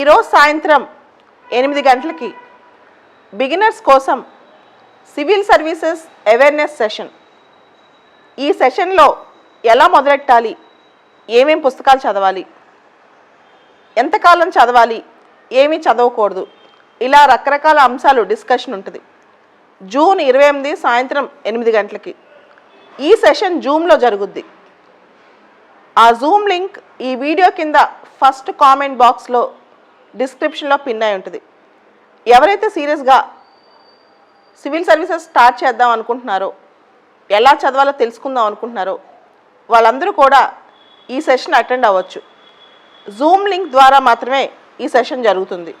ఈరోజు సాయంత్రం ఎనిమిది గంటలకి బిగినర్స్ కోసం సివిల్ సర్వీసెస్ అవేర్నెస్ సెషన్. ఈ సెషన్లో ఎలా మొదలెట్టాలి? ఏమేం పుస్తకాలు చదవాలి? ఎంతకాలం చదవాలి? ఏమీ చదవకూడదు. ఇలా రకరకాల అంశాలు డిస్కషన్ ఉంటుంది. జూన్ ఇరవై ఎనిమిది సాయంత్రం ఎనిమిది గంటలకి. ఈ సెషన్ జూమ్లో జరుగుద్ది. ఆ జూమ్ లింక్ ఈ వీడియో కింద ఫస్ట్ కామెంట్ బాక్స్లో డిస్క్రిప్షన్లో పిన్ అయి ఉంటుంది. ఎవరైతే సీరియస్గా సివిల్ సర్వీసెస్ స్టార్ట్ చేద్దాం అనుకుంటున్నారో ఎలా చదవాలో తెలుసుకుందాం అనుకుంటున్నారో వాళ్ళందరూ కూడా ఈ సెషన్ అటెండ్ అవ్వచ్చు. జూమ్ లింక్ ద్వారా మాత్రమే ఈ సెషన్ జరుగుతుంది.